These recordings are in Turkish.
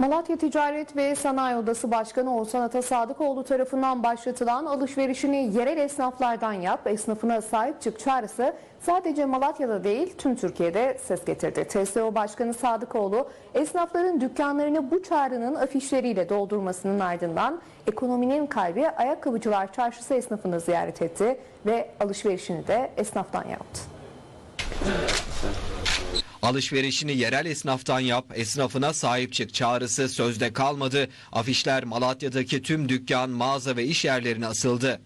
Malatya Ticaret ve Sanayi Odası Başkanı Oğuzhan Atasadıkoğlu tarafından başlatılan alışverişini yerel esnaflardan yap, esnafına sahip çık çağrısı sadece Malatya'da değil tüm Türkiye'de ses getirdi. TSO Başkanı Sadıkoğlu esnafların dükkanlarını bu çağrının afişleriyle doldurmasının ardından ekonominin kalbi Ayakkabıcılar Çarşısı esnafını ziyaret etti ve alışverişini de esnaftan yaptı. Alışverişini yerel esnaftan yap, esnafına sahip çık çağrısı sözde kalmadı. Afişler Malatya'daki tüm dükkan, mağaza ve iş yerlerine asıldı.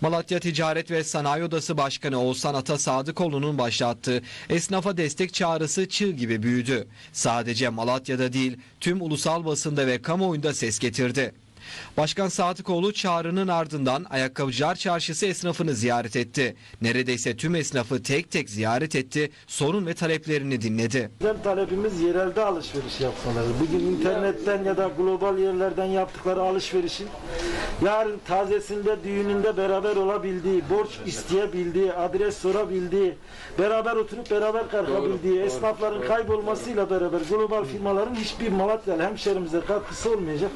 Malatya Ticaret ve Sanayi Odası Başkanı Oğuzhan Ata Sadıkoğlu'nun başlattığı esnafa destek çağrısı çığ gibi büyüdü. Sadece Malatya'da değil tüm ulusal basında ve kamuoyunda ses getirdi. Başkan Sadıkoğlu çağrının ardından Ayakkabıcılar Çarşısı esnafını ziyaret etti. Neredeyse tüm esnafı tek tek ziyaret etti, sorun ve taleplerini dinledi. Bizim talebimiz yerelde alışveriş yapmaları. Bugün internetten ya da global yerlerden yaptıkları alışverişin yarın tazesinde, düğününde beraber olabildiği, borç isteyebildiği, adres sorabildiği, beraber oturup beraber kalkabildiği, esnafların kaybolmasıyla beraber global firmaların hiçbir Malatyalı hemşerimize katkısı olmayacak.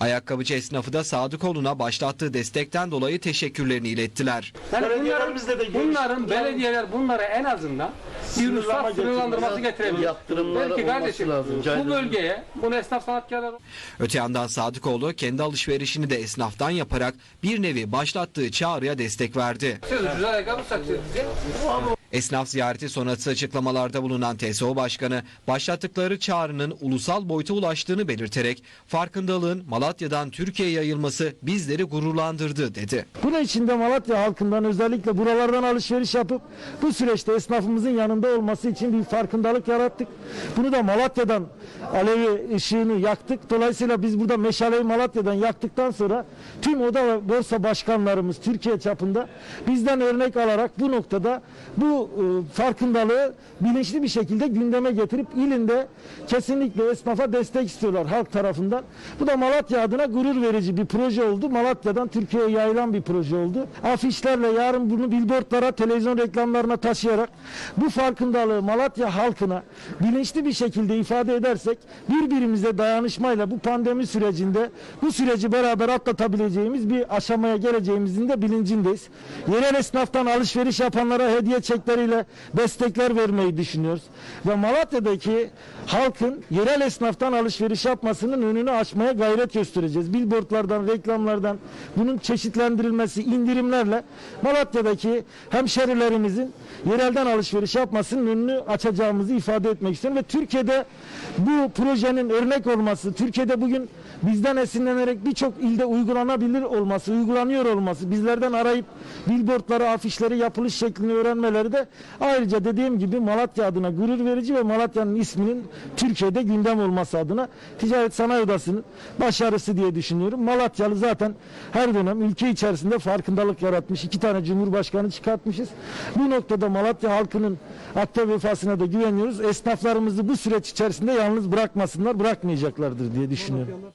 Ayakkabıcı esnafı da Sadıkoğlu'na başlattığı destekten dolayı teşekkürlerini ilettiler. Yani bunların, bunların belediyeler bunlara en azından bir ruhsat sınırlandırması getirebilir. Belki kardeşim lazım, bu bölgeye bunu esnaf sanatkarlar Öte yandan Sadıkoğlu kendi alışverişini de esnaftan yaparak bir nevi başlattığı çağrıya destek verdi. siz ucuz ayakkabı satıyorsunuz diye. Esnaf ziyareti sonrası açıklamalarda bulunan TSO Başkanı başlattıkları çağrının ulusal boyuta ulaştığını belirterek farkındalığın Malatya'dan Türkiye'ye yayılması bizleri gururlandırdı dedi. Bunun için de Malatya halkından özellikle buralardan alışveriş yapıp bu süreçte esnafımızın yanında olması için bir farkındalık yarattık. Bunu da Malatya'dan alevi ışığını yaktık. Dolayısıyla biz burada meşaleyi Malatya'dan yaktıktan sonra tüm oda ve borsa başkanlarımız Türkiye çapında bizden örnek alarak bu noktada bu e, farkındalığı bilinçli bir şekilde gündeme getirip ilinde kesinlikle esnafa destek istiyorlar halk tarafından. Bu da Malatya adına gurur verici bir proje oldu. Malatya'dan Türkiye'ye yayılan bir proje oldu. Afişlerle yarın bunu billboardlara, televizyon reklamlarına taşıyarak bu farkındalığı Malatya halkına bilinçli bir şekilde ifade edersek birbirimize dayanışmayla bu pandemi sürecinde bu süreci beraber atlatabileceğimiz bir aşamaya geleceğimizin de bilincindeyiz. Yerel esnaftan alışveriş yapanlara hediye çekleriyle destekler vermeyi düşünüyoruz. Ve Malatya'daki halkın yerel esnaftan alışveriş yapmasının önünü açmaya gayret göstereceğiz. Billboardlardan, reklamlardan bunun çeşitlendirilmesi, indirimlerle Malatya'daki hemşerilerimizin yerelden alışveriş yapmasının önünü açacağımızı ifade etmek istiyorum. Ve Türkiye'de bu projenin örnek olması, Türkiye'de bugün bizden esinlenerek birçok ilde uygulanabilir olması, uygulanıyor olması, bizlerden arayıp billboardları, afişleri yapılış şeklini öğrenmeleri de ayrıca dediğim gibi Malatya adına gurur verici ve Malatya'nın isminin Türkiye'de gündem olması adına Ticaret Sanayi Odası'nın başarısı diye düşünüyorum. Malatyalı zaten her dönem ülke içerisinde farkındalık yaratmış. iki tane Cumhurbaşkanı çıkartmışız. Bu noktada Malatya halkının akta vefasına da güveniyoruz. Esnaflarımızı bu süreç içerisinde yalnız bırakmasınlar, bırakmayacaklardır diye düşünüyorum.